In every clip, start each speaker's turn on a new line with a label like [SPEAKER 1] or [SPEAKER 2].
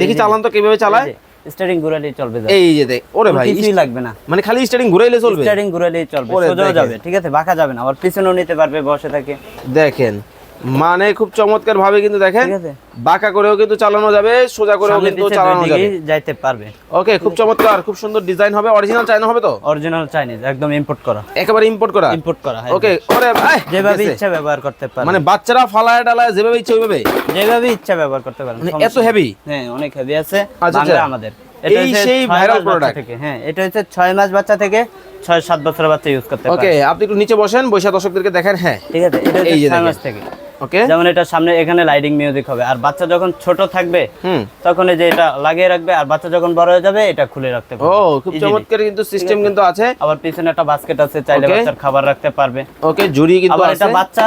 [SPEAKER 1] দেখি চালান তো কীভাবে চালায়?
[SPEAKER 2] স্টিয়ারিং ঘুরালে চলবে।
[SPEAKER 1] এই যে দেখ ওরে ভাই
[SPEAKER 2] কিছুই লাগবে না।
[SPEAKER 1] মানে খালি স্টিয়ারিং ঘুরাইলে চলবে?
[SPEAKER 2] স্টিয়ারিং ঘুরালে চলবে
[SPEAKER 1] সোজা
[SPEAKER 2] যাবে ঠিক আছে বাঁকা যাবে না আবার পিছনেও নিতে পারবে বসে থাকে।
[SPEAKER 1] দেখেন মানে খুব চমৎকার ভাবে কিন্তু দেখেন বাঁকা করেও কিন্তু চালানো যাবে সোজা করেও কিন্তু চালানো যাবে।
[SPEAKER 2] যাইতে পারবে।
[SPEAKER 1] ওকে খুব চমৎকার খুব সুন্দর ডিজাইন হবে অরিজিনাল চায়না হবে তো?
[SPEAKER 2] অরিজিনাল চাইনিজ একদম ইম্পোর্ট করা।
[SPEAKER 1] একেবারে ইম্পোর্ট করা?
[SPEAKER 2] ইম্পোর্ট করা
[SPEAKER 1] ওকে ওরে ভাই
[SPEAKER 2] যেভাবে ইচ্ছা ব্যবহার করতে পারবে।
[SPEAKER 1] মানে বাচ্চারা ফালায় ডালায় যেভাবে ইচ্ছে ওইভাবে?
[SPEAKER 2] যেভাবে ইচ্ছা ব্যবহার করতে পারবে
[SPEAKER 1] মানে এত হেভি
[SPEAKER 2] হ্যাঁ অনেক হেভি আছে
[SPEAKER 1] আচ্ছা, আচ্ছা।
[SPEAKER 2] আমাদের।
[SPEAKER 1] এই সেই
[SPEAKER 2] বাচ্চা
[SPEAKER 1] product।
[SPEAKER 2] থেকে হ্যাঁ এটা হচ্ছে ছয় মাস বাচ্চা থেকে ছয় সাত বছরের বাচ্চা ইউজ করতে পারে ওকে
[SPEAKER 1] আপনি একটু নিচে বসেন বৈশা দর্শকদেরকে দেখেন হ্যাঁ।
[SPEAKER 2] ঠিক আছে এটা হচ্ছে ছয় মাস থেকে।
[SPEAKER 1] ওকে
[SPEAKER 2] যেমন এটা সামনে এখানে লাইটিং মিউজিক হবে। আর বাচ্চা যখন ছোট থাকবে তখন এই যে এটা লাগিয়ে রাখবে আর বাচ্চা যখন বড় হয়ে যাবে এটা খুলে রাখতে
[SPEAKER 1] ও
[SPEAKER 2] পারবে।
[SPEAKER 1] খুব চমৎকার কিন্তু সিস্টেম কিন্তু আছে।
[SPEAKER 2] আবার পিছনে একটা বাস্কেট আছে চাইলে বাচ্চার খাবার রাখতে পারবে।
[SPEAKER 1] ওকে জুড়ি কিন্তু
[SPEAKER 2] আবার
[SPEAKER 1] আছে।
[SPEAKER 2] এটা বাচ্চা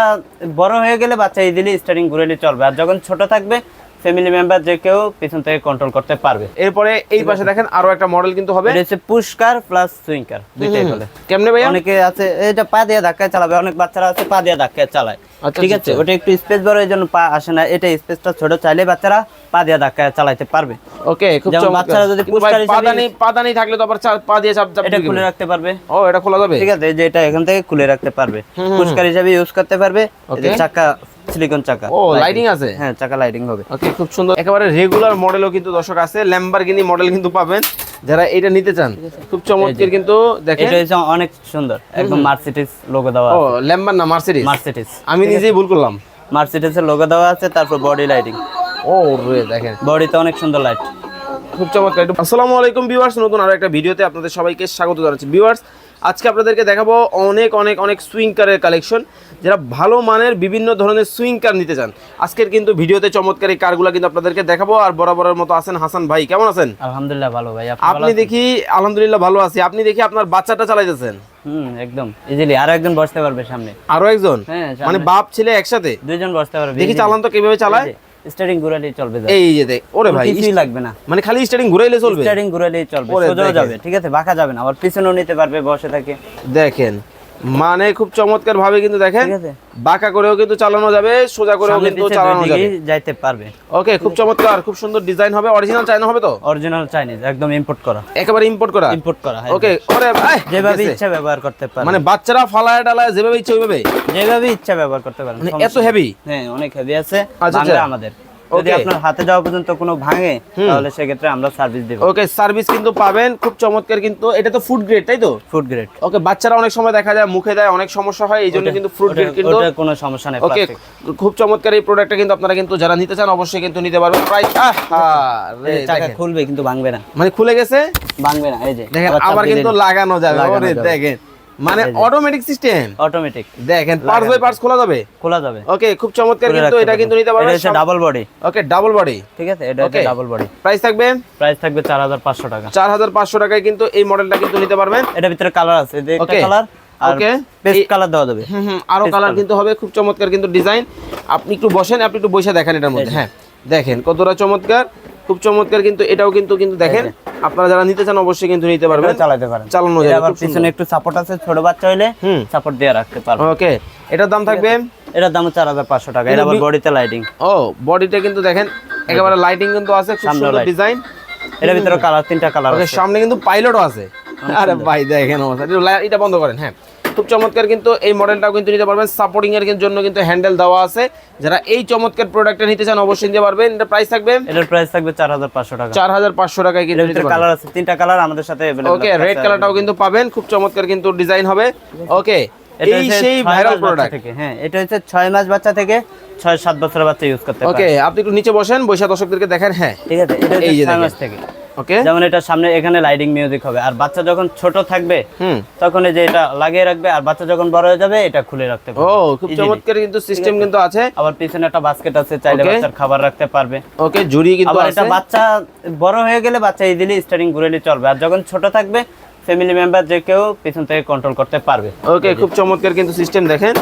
[SPEAKER 2] বড় হয়ে গেলে বাচ্চা এই ইজিলি স্টারিং ঘুরেলে চলবে আর যখন ছোট থাকবে ফ্যামিলি মেম্বার যে কেউ পিছন থেকে কন্ট্রোল করতে পারবে।
[SPEAKER 1] এরপরে এই পাশে দেখেন আরও একটা মডেল কিন্তু হবে।
[SPEAKER 2] এটা হচ্ছে পুশকার প্লাস সুইংকার দুইটাই বলে
[SPEAKER 1] কেমনে ভাইয়া?
[SPEAKER 2] অনেকে আছে এটা পা দিয়ে ধাক্কায় চালাবে অনেক বাচ্চারা আছে পা দিয়ে ধাক্কায় চালায়।
[SPEAKER 1] আচ্ছা,
[SPEAKER 2] ঠিক
[SPEAKER 1] আচ্ছা,
[SPEAKER 2] আছে? ওটা একটু স্পেস বড় এই জন্য পা আসে না। এটা স্পেসটা ছোট চাইলে বাচ্চারা পা দিয়ে ধাক্কায় চালাইতে পারবে।
[SPEAKER 1] ওকে খুব চমৎকার।
[SPEAKER 2] বাচ্চারা যদি
[SPEAKER 1] ভাই
[SPEAKER 2] পুরস্কার হিসেবে-
[SPEAKER 1] পাদানি পাদানি থাকলে তো আবার পা দিয়ে চাপ চাপ
[SPEAKER 2] এটা খুলে রাখতে পারবে।
[SPEAKER 1] ও এটা খোলা যাবে?
[SPEAKER 2] ঠিক আছে যে এটা এখান থেকে খুলে রাখতে পারবে। পুরস্কার হিসেবে ইউজ করতে পারবে। এই চাকা সিলিকন চাকা।
[SPEAKER 1] ও লাইটিং আছে?
[SPEAKER 2] হ্যাঁ চাকা লাইটিং হবে।
[SPEAKER 1] ওকে খুব সুন্দর। একেবারে রেগুলার মডেলও কিন্তু দর্শক আছে। ল্যাম্বরগিনি মডেল কিন্তু পাবেন। যারা এটা নিতে চান খুব চমৎকার কিন্তু দেখেন।
[SPEAKER 2] এটা হচ্ছে অনেক সুন্দর। একদম মার্সিডিজ লোগো দেওয়া
[SPEAKER 1] ও ল্যাম্বার না মার্সিডিজ
[SPEAKER 2] মার্সিডিজ
[SPEAKER 1] আমি নিজেই ভুল করলাম।
[SPEAKER 2] মার্সিডিজের লোগো দেওয়া আছে তারপর বডি লাইটিং
[SPEAKER 1] ও রে দেখেন।
[SPEAKER 2] বডিতে অনেক সুন্দর লাইট
[SPEAKER 1] খুব চমৎকার। আসসালামু আলাইকুম ভিউয়ার্স নতুন আরও একটা ভিডিওতে আপনাদের সবাইকে স্বাগত জানাচ্ছি। ভিউয়ার্স আজকে আপনাদেরকে দেখাবো অনেক অনেক অনেক সুইং কারের কালেকশন যারা ভালো মানের বিভিন্ন ধরনের সুইং কার নিতে চান আজকের কিন্তু ভিডিওতে চমৎকার এই কারগুলো কিন্তু আপনাদেরকে দেখাবো। আর বরাবরের মতো আছেন হাসান ভাই কেমন আছেন?
[SPEAKER 2] আলহামদুলিল্লাহ ভালো ভাই আপনি
[SPEAKER 1] দেখি আলহামদুলিল্লাহ ভালো আছি। আপনি দেখি আপনার বাচ্চাটা চালাইতেছেন।
[SPEAKER 2] হুম একদম। ইজিলি আর একজন বসতে পারবে সামনে।
[SPEAKER 1] আরও একজন?
[SPEAKER 2] হ্যাঁ
[SPEAKER 1] মানে বাপ ছেলে একসাথে?
[SPEAKER 2] দুইজন বসতে পারবে
[SPEAKER 1] দেখি চালান তো কীভাবে চালায়?
[SPEAKER 2] স্টারিং ঘুরালেই চলবে
[SPEAKER 1] এই যে দেখ ওরে ভাই
[SPEAKER 2] কিছুই লাগবে না।
[SPEAKER 1] মানে খালি স্টারিং ঘুরাইলে চলবে?
[SPEAKER 2] স্টারিং ঘুরালেই চলবে
[SPEAKER 1] সোজা
[SPEAKER 2] যাবে ঠিক আছে বাঁকা যাবে না আবার পিছনেও নিতে পারবে বসে থাকে।
[SPEAKER 1] দেখেন মানে খুব চমৎকার ভাবে কিন্তু দেখেন বাঁকা করেও কিন্তু চালানো যাবে সোজা করেও কিন্তু চালানো যাবে।
[SPEAKER 2] যাইতে পারবে।
[SPEAKER 1] ওকে খুব চমৎকার খুব সুন্দর ডিজাইন হবে অরিজিনাল চায়না হবে তো?
[SPEAKER 2] অরিজিনাল চাইনিজ একদম ইম্পোর্ট করা।
[SPEAKER 1] একেবারে ইম্পোর্ট করা?
[SPEAKER 2] ইম্পোর্ট করা
[SPEAKER 1] ওকে ওরে ভাই
[SPEAKER 2] যেভাবে ইচ্ছা ব্যবহার করতে পারে
[SPEAKER 1] মানে বাচ্চারা ফালায় ডালায় যেভাবে ইচ্ছে ওইভাবে?
[SPEAKER 2] যেভাবে ইচ্ছা ব্যবহার করতে পারে
[SPEAKER 1] মানে এত হেভি
[SPEAKER 2] হ্যাঁ অনেক হেভি আছে
[SPEAKER 1] আচ্ছা, আচ্ছা।
[SPEAKER 2] আমাদের। যদি. আপনার হাতে যাওয়া পর্যন্ত কোনো ভাঙে তাহলে সেক্ষেত্রে আমরা সার্ভিস দেব।
[SPEAKER 1] ওকে সার্ভিস কিন্তু পাবেন খুব চমৎকার কিন্তু এটা তো ফুড গ্রেড তাই তো?
[SPEAKER 2] ফুড গ্রেড
[SPEAKER 1] ওকে বাচ্চারা অনেক সময় দেখা যায় মুখে দেয় অনেক সমস্যা হয় এই জন্য কিন্তু ফ্রুট গ্রেড কিন্তু
[SPEAKER 2] কোনো সমস্যা নেই
[SPEAKER 1] ওকে খুব চমৎকার এই প্রোডাক্টটা কিন্তু আপনারা কিন্তু যারা নিতে চান অবশ্যই কিন্তু নিতে পারবেন। প্রাইস
[SPEAKER 2] এই যে চাকা খুলবে কিন্তু ভাঙবে না।
[SPEAKER 1] মানে খুলে গেছে?
[SPEAKER 2] ভাঙবে না এই যে
[SPEAKER 1] দেখেন আবার কিন্তু লাগানো যাবে।
[SPEAKER 2] লাগানো যাবে।
[SPEAKER 1] দেখেন। মানে অটোমেটিক সিস্টেম
[SPEAKER 2] অটোমেটিক
[SPEAKER 1] দেখেন পার্টস বাই পার্টস খোলা যাবে?
[SPEAKER 2] খোলা যাবে।
[SPEAKER 1] ওকে খুব চমৎকার কিন্তু এটা কিন্তু নিতে পারবেন
[SPEAKER 2] হচ্ছে double body
[SPEAKER 1] okay double body
[SPEAKER 2] ঠিক আছে এটা হচ্ছে ডাবল বডি
[SPEAKER 1] প্রাইস থাকবে?
[SPEAKER 2] প্রাইস থাকবে চার হাজার পাঁচশো টাকা।
[SPEAKER 1] চার হাজার পাঁচশো টাকায় কিন্তু এই মডেলটা কিন্তু নিতে পারবেন।
[SPEAKER 2] এটা ভিতরে কালার আছে একটা কালার
[SPEAKER 1] Okay.
[SPEAKER 2] পেস্ট কালার দেওয়া যাবে।
[SPEAKER 1] হুম হুম আরও কালার কিন্তু হবে খুব চমৎকার কিন্তু ডিজাইন আপনি একটু বসেন আপনি একটু বসে দেখেন এটার মধ্যে। হ্যাঁ দেখেন কতটা চমৎকার। খুব চমৎকার কিন্তু এটাও কিন্তু কিন্তু দেখেন। আপনারা যারা নিতে চান অবশ্যই কিন্তু নিতে পারবেন।
[SPEAKER 2] চালাতে পারেন।
[SPEAKER 1] চালানো যাবে
[SPEAKER 2] আবার পিছনে একটু সাপোর্ট আছে ছোট বাচ্চা হইলে সাপোর্ট দিয়ে রাখতে পারবে
[SPEAKER 1] ওকে এটার দাম থাকবে?
[SPEAKER 2] এটার দাম চার হাজার পাঁচশো টাকা। এটা আবার বডিতে লাইটিং
[SPEAKER 1] ও বডিটা কিন্তু দেখেন একেবারে লাইটিং কিন্তু আছে খুব সুন্দর ডিজাইন
[SPEAKER 2] এর ভিতরে কালার তিনটা কালার আছে।
[SPEAKER 1] সামনে কিন্তু পাইলটও আছে। আরে ভাই দেখেন অবস্থা। এটা বন্ধ করেন হ্যাঁ। খুব চমৎকার কিন্তু এই মডেলটাও কিন্তু নিতে পারবেন। সাপোর্টিং এর জন্য কিন্তু হ্যান্ডেল দেওয়া আছে। যারা এই চমৎকার প্রোডাক্টটা নিতে চান অবশ্যই নিতে পারবেন। এটা প্রাইস থাকবে?
[SPEAKER 2] এটার প্রাইস থাকবে চার হাজার পাঁচশো টাকা।
[SPEAKER 1] চার হাজার পাঁচশো টাকায় কিন্তু নিতে
[SPEAKER 2] কালার আছে তিনটা কালার আমাদের সাথে
[SPEAKER 1] ওকে। রেড কালারটাও কিন্তু পাবেন। খুব চমৎকার কিন্তু ডিজাইন হবে। ওকে এই সেই ভাইরাল প্রোডাক্ট
[SPEAKER 2] থেকে। হ্যাঁ এটা হচ্ছে ছয় মাস বাচ্চা থেকে ছয় সাত বছরের বাচ্চা ইউজ করতে পারে
[SPEAKER 1] ওকে আপনি একটু নিচে বসেন বৈশা দর্শকদেরকে দেখেন। হ্যাঁ
[SPEAKER 2] ঠিক আছে এটা
[SPEAKER 1] এই যে
[SPEAKER 2] ছয় মাস থেকে।
[SPEAKER 1] ওকে?
[SPEAKER 2] যেমন এটা সামনে এখানে লাইটিং মিউজিক হবে। আর বাচ্চা যখন ছোট থাকবে তখন এই যে এটা লাগিয়ে রাখবে আর বাচ্চা যখন বড় হয়ে যাবে এটা খুলে রাখতে পারবে।
[SPEAKER 1] ও
[SPEAKER 2] খুব
[SPEAKER 1] চমৎকার কিন্তু সিস্টেম কিন্তু আছে।
[SPEAKER 2] আবার পিছনে একটা বাস্কেট আছে চাইলে. বাচ্চার খাবার রাখতে পারবে।
[SPEAKER 1] ওকে জুড়ি কিন্তু
[SPEAKER 2] আছে
[SPEAKER 1] আছে।
[SPEAKER 2] এটা বাচ্চা বড় হয়ে গেলে বাচ্চা এই ইজিলি স্টারিং ঘুরেলে চলবে। আর যখন ছোট থাকবে ফ্যামিলি মেম্বার যে কেউ পিছন থেকে কন্ট্রোল করতে পারবে।
[SPEAKER 1] ওকে খুব চমৎকার কিন্তু সিস্টেম দেখেন।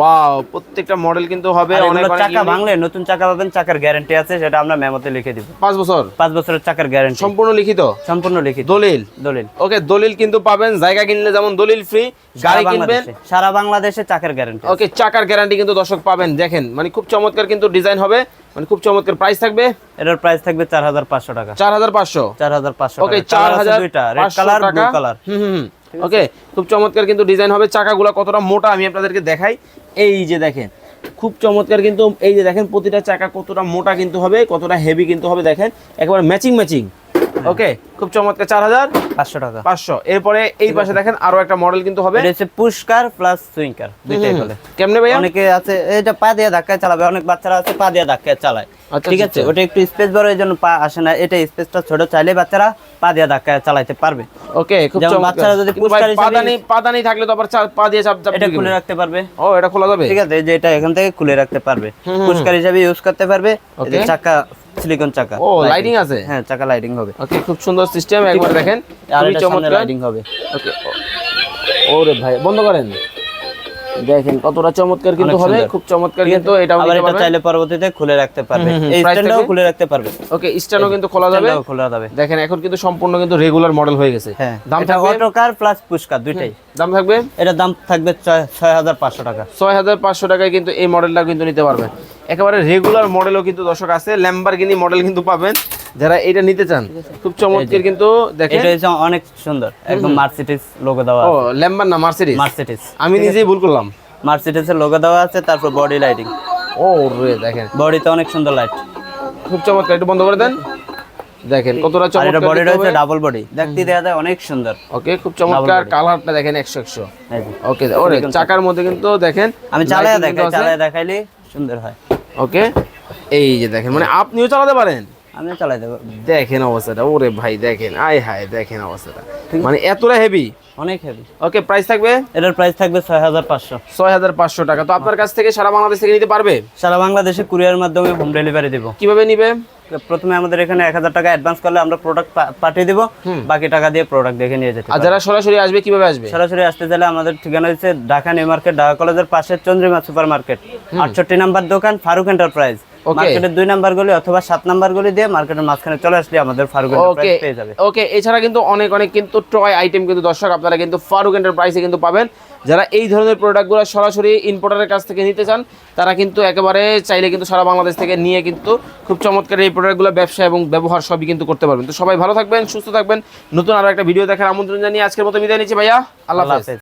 [SPEAKER 1] ওয়াও প্রত্যেকটা মডেল কিন্তু হবে অনেক অনেক
[SPEAKER 2] চাকা ভাঙলে নতুন চাকা পাবেন চাকার গ্যারান্টি আছে সেটা আমরা মেমোতে লিখে দিব।
[SPEAKER 1] পাঁচ বছর?
[SPEAKER 2] পাঁচ বছরের চাকার গ্যারান্টি
[SPEAKER 1] সম্পূর্ণ লিখিত?
[SPEAKER 2] সম্পূর্ণ লিখিত।
[SPEAKER 1] দলিল?
[SPEAKER 2] দলিল।
[SPEAKER 1] ওকে দলিল কিন্তু পাবেন জায়গা কিনলে যেমন দলিল ফ্রি গাড়ি
[SPEAKER 2] সারা
[SPEAKER 1] কিনবেন।
[SPEAKER 2] সারা বাংলাদেশে চাকার গ্যারান্টি
[SPEAKER 1] ওকে চাকার গ্যারান্টি কিন্তু দর্শক পাবেন দেখেন মানে খুব চমৎকার কিন্তু ডিজাইন হবে। মানে খুব চমৎকার প্রাইস থাকবে?
[SPEAKER 2] এটার প্রাইস থাকবে চার হাজার পাঁচশো টাকা।
[SPEAKER 1] চার হাজার পাঁচশো?
[SPEAKER 2] চার হাজার পাঁচশো
[SPEAKER 1] ওকে
[SPEAKER 2] টাকা।
[SPEAKER 1] চার
[SPEAKER 2] Colour আছে
[SPEAKER 1] হাজার
[SPEAKER 2] দুইটা রেড কালার ব্লু কালার
[SPEAKER 1] হুম হুম ওকে খুব চমৎকার কিন্তু ডিজাইন হবে। চাকাগুলো কতটা মোটা আমি আপনাদেরকে দেখাই। এই যে দেখেন খুব চমৎকার কিন্তু এই যে দেখেন প্রতিটা চাকা কতটা মোটা কিন্তু হবে কতটা হেভি কিন্তু হবে দেখেন। একেবারে ম্যাচিং ম্যাচিং ওকে খুব চমৎকার চার হাজার
[SPEAKER 2] পাঁচশো টাকা।
[SPEAKER 1] পাঁচশো। এরপরে এই পাশে দেখেন আরও একটা মডেল কিন্তু হবে।
[SPEAKER 2] এটা হচ্ছে পুশকার প্লাস সুইঙ্কার দুইটাই বলে
[SPEAKER 1] কেমনে ভাইয়া?
[SPEAKER 2] অনেকে আছে এটা পা দিয়ে ধাক্কায় চালাবে অনেক বাচ্চারা আছে পা দিয়ে ধাক্কায় চালায়।
[SPEAKER 1] আচ্ছা,
[SPEAKER 2] ঠিক
[SPEAKER 1] আচ্ছা,
[SPEAKER 2] আছে ওটা একটু স্পেস বড় জন্য পা আসে না। এটা স্পেসটা ছোট চাইলে বাচ্চারা পা দিয়ে ধাক্কায় চালাইতে পারবে।
[SPEAKER 1] ওকে খুব চমৎকার।
[SPEAKER 2] বাচ্চারা যদি
[SPEAKER 1] ভাই
[SPEAKER 2] হিসেবে-
[SPEAKER 1] পাদানি পাদানি থাকলে তো আবার পা দিয়ে চাপ চাপ
[SPEAKER 2] এটা খুলে রাখতে পারবে।
[SPEAKER 1] ও এটা খোলা যাবে?
[SPEAKER 2] ঠিক আছে যে এটা এখান থেকে খুলে রাখতে পারবে।
[SPEAKER 1] হুম,
[SPEAKER 2] হিসেবে ইউজ করতে পারবে। চাকা সিলিকন চাকা
[SPEAKER 1] ও লাইটিং আছে?
[SPEAKER 2] হ্যাঁ চাকা লাইটিং হবে।
[SPEAKER 1] ওকে খুব সুন্দর সিস্টেম একবার দেখেন।
[SPEAKER 2] আর
[SPEAKER 1] খুবই
[SPEAKER 2] এটা
[SPEAKER 1] চমৎকার।
[SPEAKER 2] লাইটিং হবে।
[SPEAKER 1] ওকে ওরে ভাই বন্ধ করেন। দেখেন কতটা চমৎকার কিন্তু হবে খুব চমৎকার কিন্তু? এটাও
[SPEAKER 2] আবার এটা চাইলে পরবর্তীতে খুলে রাখতে পারবে এই
[SPEAKER 1] থাকবে?
[SPEAKER 2] খুলে রাখতে পারবে
[SPEAKER 1] ওকে স্ট্যান্ডও কিন্তু খোলা যাবে।
[SPEAKER 2] খোলা যাবে।
[SPEAKER 1] দেখেন এখন কিন্তু সম্পূর্ণ কিন্তু রেগুলার মডেল হয়ে গেছে।
[SPEAKER 2] হ্যাঁ
[SPEAKER 1] দাম থাকবে
[SPEAKER 2] অটো কার প্লাস পুশকার দুইটাই।
[SPEAKER 1] দাম থাকবে?
[SPEAKER 2] এটা দাম থাকবে ছয় ছয় হাজার পাঁচশো টাকা।
[SPEAKER 1] ছয় হাজার পাঁচশো টাকায় কিন্তু এই মডেলটা কিন্তু নিতে পারবেন। একেবারে রেগুলার মডেলও কিন্তু দর্শক আছে ল্যাম্বারগিনি মডেল কিন্তু পাবেন। যারা এটা নিতে চান খুব চমৎকার কিন্তু দেখেন।
[SPEAKER 2] এটা অনেক সুন্দর একদম মার্সিডিস লোগো দেওয়া
[SPEAKER 1] ও ল্যাম্বার না মার্সিডিজ
[SPEAKER 2] মার্সিডিস
[SPEAKER 1] আমি নিজেই ভুল করলাম।
[SPEAKER 2] মার্সিডিসের লোগো দেওয়া আছে তারপর বডি লাইটিং
[SPEAKER 1] ও রে দেখেন।
[SPEAKER 2] বডিতে অনেক সুন্দর লাইট
[SPEAKER 1] খুব চমৎকার একটু বন্ধ করে দেন। দেখেন কতটা
[SPEAKER 2] আর এটা বডি রয়েছে ডাবল বডি দেখতে দেয়া যায় অনেক সুন্দর।
[SPEAKER 1] ওকে খুব চমৎকার। কালারটা দেখেন একশো একশো।
[SPEAKER 2] এই যে।
[SPEAKER 1] ওকে ওরে চাকার মধ্যে কিন্তু দেখেন
[SPEAKER 2] আমি চালায় দেখাই। চালায় দেখাইলে সুন্দর হয়।
[SPEAKER 1] ওকে এই যে দেখেন মানে আপনিও চালাতে পারেন?
[SPEAKER 2] আমি চালাই দেবো
[SPEAKER 1] দেখেন অবস্থাটা ওরে ভাই দেখেন আয় হায় দেখেন অবস্থাটা। মানে এতটা হেভি
[SPEAKER 2] অনেক হেভি
[SPEAKER 1] ওকে প্রাইস থাকবে?
[SPEAKER 2] এটার প্রাইস থাকবে ছয় হাজার পাঁচশো।
[SPEAKER 1] ছয় হাজার পাঁচশো টাকা। তো আপনার কাছ থেকে সারা বাংলাদেশ থেকে নিতে পারবে?
[SPEAKER 2] সারা বাংলাদেশে কুরিয়ার মাধ্যমে হোম ডেলিভারি দেবো।
[SPEAKER 1] কীভাবে নিবে?
[SPEAKER 2] প্রথমে আমাদের এখানে এক হাজার টাকা অ্যাডভান্স করলে আমরা প্রোডাক্ট পাঠিয়ে দিব। বাকি টাকা দিয়ে প্রোডাক্ট দেখে নিয়ে যেতে
[SPEAKER 1] আর যারা সরাসরি আসবে কীভাবে আসবে?
[SPEAKER 2] সরাসরি আসতে চাইলে আমাদের ঠিকানা হচ্ছে ঢাকা নিউ মার্কেট ঢাকা কলেজের পাশে চন্দ্রিমা সুপার মার্কেট আটষট্টি নাম্বার দোকান ফারুক এন্টারপ্রাইজ. মার্কেটের দুই নাম্বার গলি অথবা সাত নাম্বার গলি দিয়ে মার্কেটের মাঝখানে চলে আসলে আমাদের ফারুক এন্টারপ্রাইজ পেয়ে যাবে।
[SPEAKER 1] ওকে এছাড়া কিন্তু অনেক অনেক কিন্তু টয় আইটেম কিন্তু দর্শক আপনারা কিন্তু ফারুক কিন্তু পাবেন। যারা এই ধরনের প্রোডাক্টগুলো সরাসরি ইম্পোর্টারের কাছ থেকে নিতে চান তারা কিন্তু একেবারে চাইলে কিন্তু সারা বাংলাদেশ থেকে নিয়ে কিন্তু খুব চমৎকার এই প্রোডাক্টগুলো ব্যবসা এবং ব্যবহার সবই কিন্তু করতে পারবেন। তো সবাই ভালো থাকবেন সুস্থ থাকবেন। নতুন আরও একটা ভিডিও দেখার আমন্ত্রণ জানিয়ে আজকের মতো বিদায় নিচ্ছি ভাইয়া। আল্লাহ
[SPEAKER 2] হাফেজ।